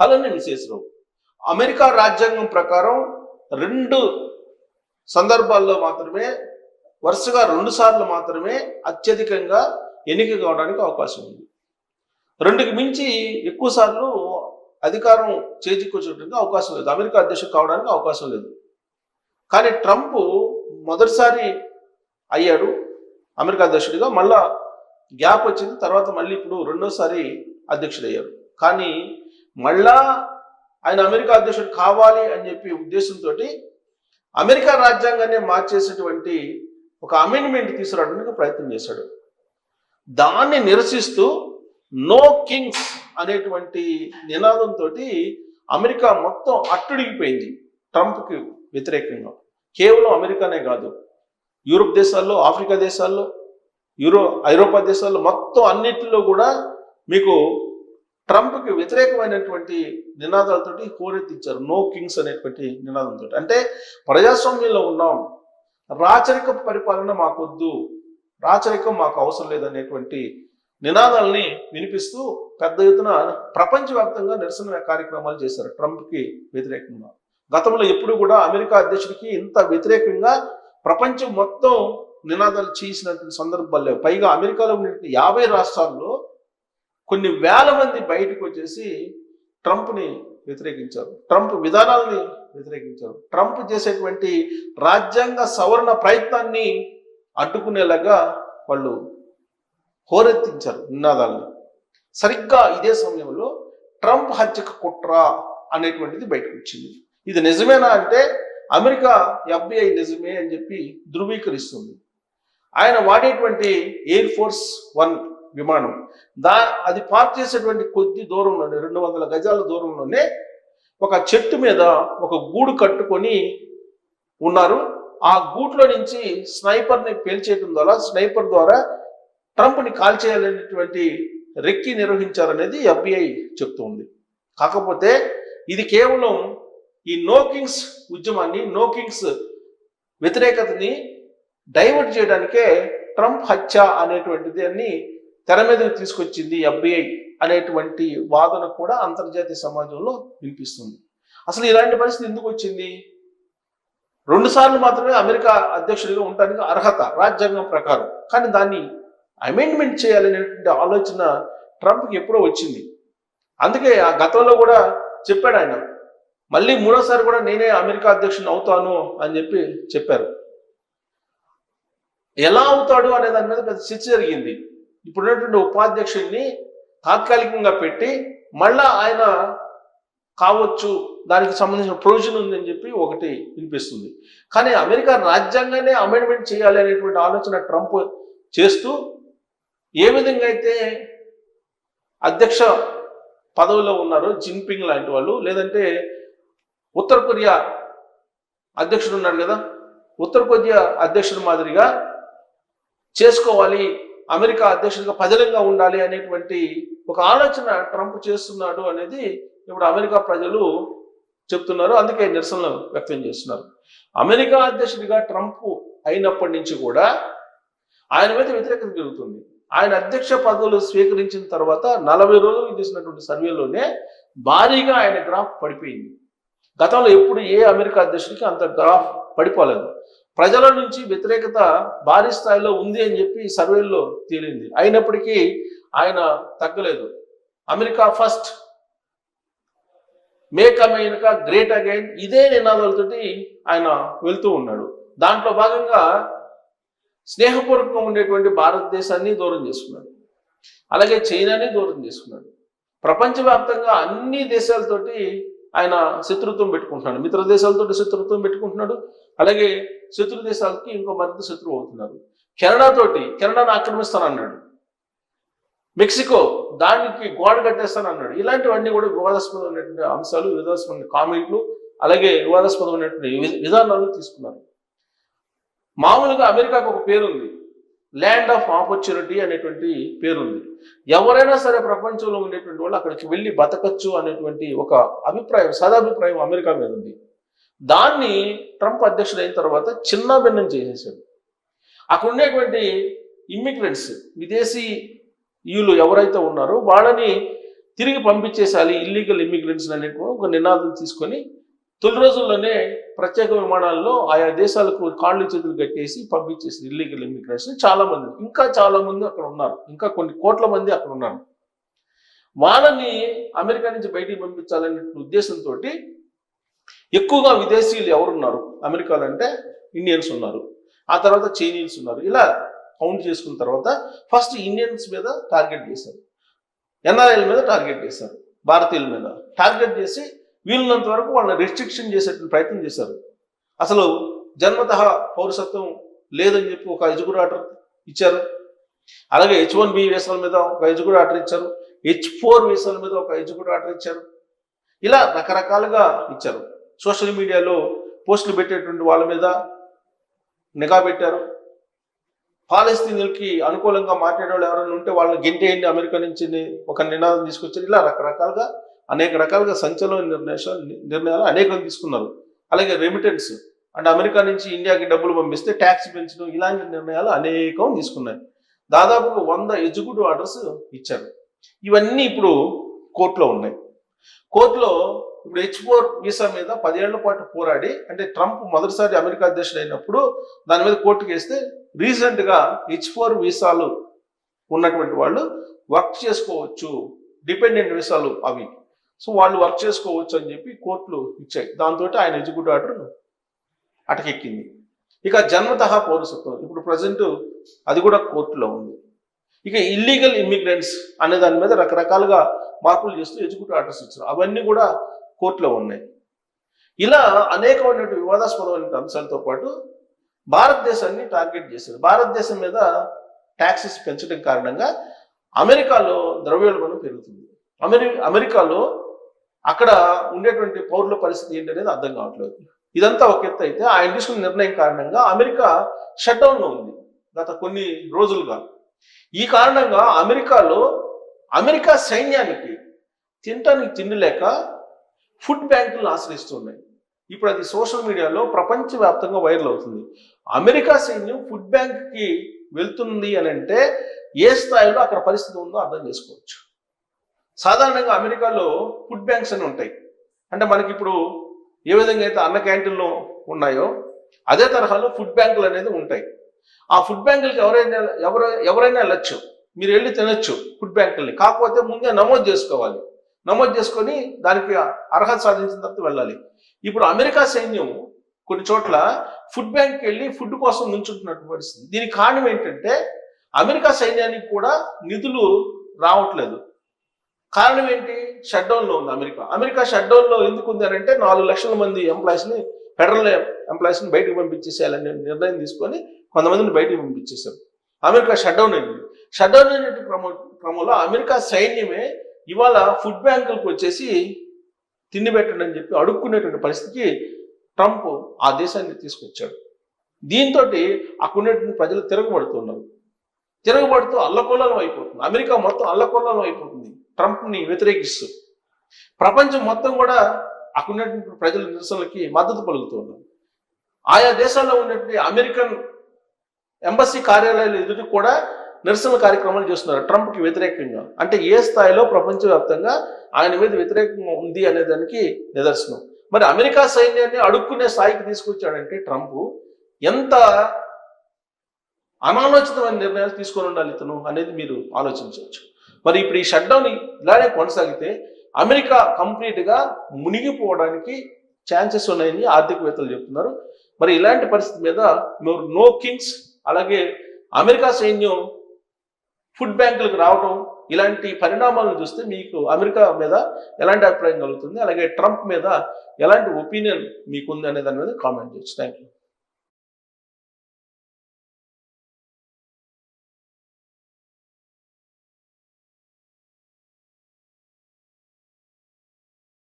అలానే విశేషరావు అమెరికా రాజ్యాంగం ప్రకారం రెండు సందర్భాల్లో మాత్రమే వరుసగా రెండు సార్లు మాత్రమే అత్యధికంగా ఎన్నిక కావడానికి అవకాశం ఉంది. రెండుకి మించి ఎక్కువ సార్లు అధికారం చేజిక్కొచ్చేటువంటి అవకాశం లేదు. అమెరికా అధ్యక్షుడు కావడానికి అవకాశం లేదు. కానీ ట్రంప్ మొదటిసారి అయ్యాడు అమెరికా అధ్యక్షుడిగా. మళ్ళా గ్యాప్ వచ్చింది తర్వాత మళ్ళీ ఇప్పుడు రెండోసారి అధ్యక్షుడు అయ్యారు కానీ మళ్ళా ఆయన అమెరికా అధ్యక్షుడు కావాలి అని చెప్పి ఉద్దేశంతో అమెరికా రాజ్యాంగాన్ని మార్చేసేటువంటి ఒక అమెండ్మెంట్ తీసుకురావడానికి ప్రయత్నం చేశాడు. దాన్ని నిరసిస్తూ నో కింగ్స్ అనేటువంటి నినాదంతో అమెరికా మొత్తం అట్టుడిగిపోయింది ట్రంప్కి వ్యతిరేకంగా. కేవలం అమెరికానే కాదు యూరోప్ దేశాల్లో ఆఫ్రికా దేశాల్లో యూరో ఐరోపా దేశాల్లో మొత్తం అన్నిటిలో కూడా మీకు ట్రంప్కి వ్యతిరేకమైనటువంటి నినాదాలతోటి హోరెత్తిచ్చారు. నో కింగ్స్ అనేటువంటి నినాదంతో అంటే ప్రజాస్వామ్యంలో ఉన్నాం. రాచరిక పరిపాలన మాకొద్దు. రాచరికం మాకు అవసరం లేదనేటువంటి నినాదాలని వినిపిస్తూ పెద్ద ఎత్తున ప్రపంచవ్యాప్తంగా నిరసన కార్యక్రమాలు చేశారు ట్రంప్కి వ్యతిరేకంగా. గతంలో ఎప్పుడు కూడా అమెరికా అధ్యక్షుడికి ఇంత వ్యతిరేకంగా ప్రపంచం మొత్తం నినాదాలు చేసినటువంటి సందర్భాలు లేవు. పైగా అమెరికాలో ఉన్నటువంటి యాభై రాష్ట్రాల్లో కొన్ని వేల మంది బయటకు వచ్చేసి ట్రంప్ని వ్యతిరేకించారు. ట్రంప్ విధానాలని వ్యతిరేకించారు. ట్రంప్ చేసేటువంటి రాజ్యాంగ సవరణ ప్రయత్నాన్ని అడ్డుకునేలాగా వాళ్ళు హోరెత్తించారు నినాదాలని. సరిగ్గా ఇదే సమయంలో ట్రంప్ హత్యకు కుట్ర అనేటువంటిది బయటకు వచ్చింది. ఇది నిజమేనా అంటే అమెరికా ఎఫ్బిఐ నిజమే అని చెప్పి ధృవీకరిస్తుంది. ఆయన వాడేటువంటి ఎయిర్ ఫోర్స్ వన్ విమానం. దా అది పార్క్ చేసేటువంటి కొద్ది దూరంలోనే రెండు వందల గజాల దూరంలోనే ఒక చెట్టు మీద ఒక గూడు కట్టుకొని ఉన్నారు. ఆ గూట్లో నుంచి స్నైపర్ని పేల్చేయడం ద్వారా స్నైపర్ ద్వారా ట్రంప్ని కాల్చేయాలనేటువంటి రెక్కి నిర్వహించారనేది ఎఫ్బిఐ చెప్తుంది. కాకపోతే ఇది కేవలం ఈ నోకింగ్స్ ఉద్యమాన్ని నోకింగ్స్ వ్యతిరేకతని డైవర్ట్ చేయడానికే ట్రంప్ హత్య అనేటువంటిది అని తెర మీదకి తీసుకొచ్చింది ఎఫ్బిఐ అనేటువంటి వాదన కూడా అంతర్జాతీయ సమాజంలో వినిపిస్తుంది. అసలు ఇలాంటి పరిస్థితి ఎందుకు వచ్చింది? రెండు సార్లు మాత్రమే అమెరికా అధ్యక్షుడిగా ఉండడానికి అర్హత రాజ్యాంగం ప్రకారం. కానీ దాన్ని అమెండ్మెంట్ చేయాలనేటువంటి ఆలోచన ట్రంప్కి ఎప్పుడో వచ్చింది. అందుకే ఆ గతంలో కూడా చెప్పాడు ఆయన. మళ్ళీ మూడోసారి కూడా నేనే అమెరికా అధ్యక్షుని అవుతాను అని చెప్పి చెప్పారు. ఎలా అవుతాడు అనే దాని మీద పెద్ద చర్చ జరిగింది. ఇప్పుడున్నటువంటి ఉపాధ్యక్షుడిని తాత్కాలికంగా పెట్టి మళ్ళా ఆయన కావచ్చు దానికి సంబంధించిన ప్రొవిజన్ ఉందని చెప్పి ఒకటి వినిపిస్తుంది. కానీ అమెరికా రాజ్యాంగానే అమెండ్మెంట్ చేయాలి అనేటువంటి ఆలోచన ట్రంప్ చేస్తూ ఏ విధంగా అయితే అధ్యక్ష పదవిలో ఉన్నారు జిన్పింగ్ లాంటి వాళ్ళు లేదంటే ఉత్తర కొరియా అధ్యక్షుడు ఉన్నాడు కదా ఉత్తర కొరియా అధ్యక్షుడు మాదిరిగా చేసుకోవాలి అమెరికా అధ్యక్షుడిగా పదిలంగా ఉండాలి అనేటువంటి ఒక ఆలోచన ట్రంప్ చేస్తున్నాడు అనేది ఇప్పుడు అమెరికా ప్రజలు చెప్తున్నారు. అందుకే నిరసనలు వ్యక్తం చేస్తున్నారు. అమెరికా అధ్యక్షుడిగా ట్రంప్ అయినప్పటి నుంచి కూడా ఆయన మీద వ్యతిరేకత జరుగుతుంది. ఆయన అధ్యక్ష పదవులు స్వీకరించిన తర్వాత నలభై రోజులు చేసినటువంటి సర్వేలోనే భారీగా ఆయన గ్రాఫ్ పడిపోయింది. గతంలో ఎప్పుడు ఏ అమెరికా అధ్యక్షుడికి అంత గ్రాఫ్ పడిపోలేదు. ప్రజల నుంచి వ్యతిరేకత భారీ స్థాయిలో ఉంది అని చెప్పి సర్వేల్లో తేలింది. అయినప్పటికీ ఆయన తగ్గలేదు. America first make America great again ఇదే నినాదాలతోటి ఆయన వెళ్తూ ఉన్నాడు. దాంట్లో భాగంగా స్నేహపూర్వకంగా ఉండేటువంటి భారతదేశాన్ని దూరం చేసుకున్నాడు. అలాగే చైనాని దూరం చేసుకున్నాడు. ప్రపంచవ్యాప్తంగా అన్ని దేశాలతోటి ఆయన శత్రుత్వం పెట్టుకుంటున్నాడు. మిత్ర దేశాలతో శత్రుత్వం పెట్టుకుంటున్నాడు. అలాగే శత్రు దేశాలకి ఇంకో మరింత శత్రువు అవుతున్నారు. కెనడాతోటి కెనడాను ఆక్రమిస్తానన్నాడు. మెక్సికో దానికి గోడ కట్టేస్తాను అన్నాడు ఇలాంటివన్నీ కూడా వివాదాస్పదమైనటువంటి అంశాలు వివాదాస్పదమైన కామెంట్లు అలాగే వివాదాస్పదమైనటువంటి విధానాలు తీసుకున్నారు. మామూలుగా అమెరికాకు ఒక పేరుంది. ల్యాండ్ ఆఫ్ ఆపర్చునిటీ అనేటువంటి పేరుంది. ఎవరైనా సరే ప్రపంచంలో ఉండేటువంటి వాళ్ళు అక్కడికి వెళ్ళి బతకచ్చు అనేటువంటి ఒక అభిప్రాయం సదాభిప్రాయం అమెరికా మీద ఉంది. దాన్ని ట్రంప్ అధ్యక్షుడు అయిన తర్వాత చిన్న భిన్నం చేసేసాడు. అక్కడ ఉండేటువంటి ఇమ్మిగ్రెంట్స్ విదేశీ యులు ఎవరైతే ఉన్నారో వాళ్ళని తిరిగి పంపించేసాలి ఇల్లీగల్ ఇమ్మిగ్రెంట్స్ అనేటువంటి ఒక నినాదం తీసుకొని తొలి రోజుల్లోనే ప్రత్యేక విమానాల్లో ఆయా దేశాలకు కాళ్ళు చేతులు కట్టేసి పంపించేసి ఇల్లీగల్ ఇమ్మిగ్రెంట్స్ చాలా మంది ఇంకా చాలా మంది అక్కడ ఉన్నారు. ఇంకా కొన్ని కోట్ల మంది అక్కడ ఉన్నారు. వాళ్ళని అమెరికా నుంచి బయటికి పంపించాలనే ఉద్దేశంతో ఎక్కువగా విదేశీయులు ఎవరున్నారు? అమెరికాలో అంటే ఇండియన్స్ ఉన్నారు. ఆ తర్వాత చైనీస్ ఉన్నారు. ఇలా కౌంట్ చేసుకున్న తర్వాత ఫస్ట్ ఇండియన్స్ మీద టార్గెట్ చేశారు. ఎన్ఆర్ఐల మీద టార్గెట్ చేశారు. భారతీయుల మీద. టార్గెట్ చేసి వీలున్నంత వరకు వాళ్ళని రెస్ట్రిక్షన్ చేసేటువంటి ప్రయత్నం చేశారు. అసలు జన్మత పౌరసత్వం లేదని చెప్పి ఒక ఎజుగురు ఆర్డర్ ఇచ్చారు. అలాగే హెచ్ వన్ బి వీసాల మీద ఒక ఎజుగురు ఆర్డర్ ఇచ్చారు. హెచ్ ఫోర్ వీసాల మీద ఒక ఎజుగురు ఆర్డర్ ఇచ్చారు. ఇలా రకరకాలుగా ఇచ్చారు. సోషల్ మీడియాలో పోస్టులు పెట్టేటువంటి వాళ్ళ మీద నిఘా పెట్టారు. పాలస్తీనులకి అనుకూలంగా మాట్లాడే వాళ్ళు ఎవరైనా ఉంటే వాళ్ళని గెంటేయండి అమెరికా నుంచి ఒక నినాదం తీసుకొచ్చారు. ఇలా రకరకాలుగా అనేక రకాలుగా సంచలన నిర్ణయాలు నిర్ణయాలు అనేకం తీసుకున్నారు. అలాగే రెమిటెన్స్ అంటే అమెరికా నుంచి ఇండియాకి డబ్బులు పంపిస్తే ట్యాక్స్ పెంచడం ఇలాంటి నిర్ణయాలు అనేకం తీసుకున్నాయి. దాదాపు వంద ఎగ్జిక్యూటివ్ ఆర్డర్స్ ఇచ్చారు. ఇవన్నీ ఇప్పుడు కోర్టులో ఉన్నాయి. కోర్టులో ఇప్పుడు హెచ్ ఫోర్ వీసా మీద పదేళ్ళ పాటు పోరాడి అంటే ట్రంప్ మొదటిసారి అమెరికా అధ్యక్షుడు అయినప్పుడు దాని మీద కోర్టుకు వేస్తే రీసెంట్గా హెచ్ ఫోర్ వీసాలు ఉన్నటువంటి వాళ్ళు వర్క్ చేసుకోవచ్చు డిపెండెంట్ వీసాలు అవి. సో వాళ్ళు వర్క్ చేసుకోవచ్చు అని చెప్పి కోర్టులు ఇచ్చాయి. దాంతో ఆయన ఎగ్జిక్యూటివ్ ఆర్డర్ అటకెక్కింది. ఇక జన్మత పౌరసత్వం. ఇప్పుడు ప్రజెంట్ అది కూడా కోర్టులో ఉంది. ఇక ఇల్లీగల్ ఇమ్మిగ్రెంట్స్ అనే దాని మీద రకరకాలుగా మార్పులు చేస్తూ ఎగ్జిక్యూటివ్ ఆర్డర్స్ ఇచ్చారు. అవన్నీ కూడా కోర్టులో ఉన్నాయి. ఇలా అనేకమైనటువంటి వివాదాస్పదమైన అంశాలతో పాటు భారతదేశాన్ని టార్గెట్ చేశారు. భారతదేశం మీద ట్యాక్సెస్ పెంచడం కారణంగా అమెరికాలో ద్రవ్యోల్బణం పెరుగుతుంది. అమెరి అమెరికాలో అక్కడ ఉండేటువంటి పౌరుల పరిస్థితి ఏంటి అనేది అర్థం కావట్లేదు. ఇదంతా ఒక ఎత్తు అయితే ఆయన తీసుకున్న నిర్ణయం కారణంగా అమెరికా షట్ డౌన్లో ఉంది గత కొన్ని రోజులుగా. ఈ కారణంగా అమెరికాలో అమెరికా సైన్యానికి తినటానికి తిండి ఫుడ్ బ్యాంకులను ఆశ్రయిస్తున్నాయి. ఇప్పుడు అది సోషల్ మీడియాలో ప్రపంచవ్యాప్తంగా వైరల్ అవుతుంది. అమెరికా సైన్యం ఫుడ్ బ్యాంక్కి వెళ్తుంది అని అంటే ఏ స్థాయిలో అక్కడ పరిస్థితి ఉందో అర్థం చేసుకోవచ్చు. సాధారణంగా అమెరికాలో ఫుడ్ బ్యాంక్స్ అని ఉంటాయి. అంటే మనకి ఇప్పుడు ఏ విధంగా అయితే అన్న క్యాంటీన్లు ఉన్నాయో అదే తరహాలో ఫుడ్ బ్యాంకులు అనేది ఉంటాయి. ఆ ఫుడ్ బ్యాంకులకి ఎవరైనా ఎవరు ఎవరైనా వెళ్ళచ్చు. మీరు వెళ్ళి తినచ్చు ఫుడ్ బ్యాంకుల్ని. కాకపోతే ముందే నమోదు చేసుకోవాలి. నమోదు చేసుకొని దానికి అర్హత సాధించిన తర్వాత వెళ్ళాలి. ఇప్పుడు అమెరికా సైన్యం కొన్ని చోట్ల ఫుడ్ బ్యాంక్కి వెళ్ళి ఫుడ్ కోసం నుంచుంటున్నట్టు పరిస్థితి. దీనికి కారణం ఏంటంటే అమెరికా సైన్యానికి కూడా నిధులు రావట్లేదు. కారణం ఏంటి? షట్ ఉంది అమెరికా. అమెరికా షట్ ఎందుకు ఉంది అని అంటే నాలుగు లక్షల మంది ఎంప్లాయీస్ని ఫెడరల్ ఎంప్లాయీస్ని బయటకు పంపించేసేయాలని నిర్ణయం తీసుకొని కొంతమందిని బయటకు పంపించేశారు. అమెరికా షట్ డౌన్ అయింది. షట్ డౌన్ క్రమ క్రమంలో అమెరికా సైన్యమే ఇవాళ ఫుడ్ బ్యాంకులకు వచ్చేసి తిండి పెట్టండి అని చెప్పి అడుక్కునేటువంటి పరిస్థితికి ట్రంప్ ఆ దేశాన్ని తీసుకొచ్చాడు. దీంతో అక్కడ ఉన్నటువంటి ప్రజలు తిరగబడుతున్నారు. తిరగబడుతూ అల్లకొల్లం అయిపోతుంది. అమెరికా మొత్తం అల్లకొల్లం అయిపోతుంది. ట్రంప్ని వ్యతిరేకిస్తూ. ప్రపంచం మొత్తం కూడా అక్కడ ఉన్నటువంటి ప్రజల నిరసనలకి మద్దతు పలుకుతూ ఉన్నారు ఆయా దేశాల్లో ఉన్నటువంటి అమెరికన్ ఎంబసీ కార్యాలయాలు ఎదుటి కూడా నిరసన కార్యక్రమాలు చేస్తున్నారు ట్రంప్కి వ్యతిరేకంగా. అంటే ఏ స్థాయిలో ప్రపంచవ్యాప్తంగా ఆయన మీద వ్యతిరేకంగా ఉంది అనే దానికి నిదర్శనం. మరి అమెరికా సైన్యాన్ని అడుక్కునే స్థాయికి తీసుకొచ్చాడంటే ట్రంప్ ఎంత అనాలోచితమైన నిర్ణయాలు తీసుకొని ఉండాలి ఇతను అనేది మీరు ఆలోచించవచ్చు. మరి ఇప్పుడు ఈ షట్డౌన్ ఇలానే కొనసాగితే అమెరికా కంప్లీట్గా మునిగిపోవడానికి ఛాన్సెస్ ఉన్నాయని ఆర్థికవేత్తలు చెప్తున్నారు. మరి ఇలాంటి పరిస్థితి మీద మీరు నో కింగ్స్ అలాగే అమెరికా సైన్యం ఫుడ్ బ్యాంకులకు రావడం ఇలాంటి పరిణామాలను చూస్తే మీకు అమెరికా మీద ఎలాంటి అభిప్రాయం కలుగుతుంది? అలాగే ట్రంప్ మీద ఎలాంటి ఒపీనియన్ మీకుంది అనే దాని మీద కామెంట్ చేయొచ్చు. Thank you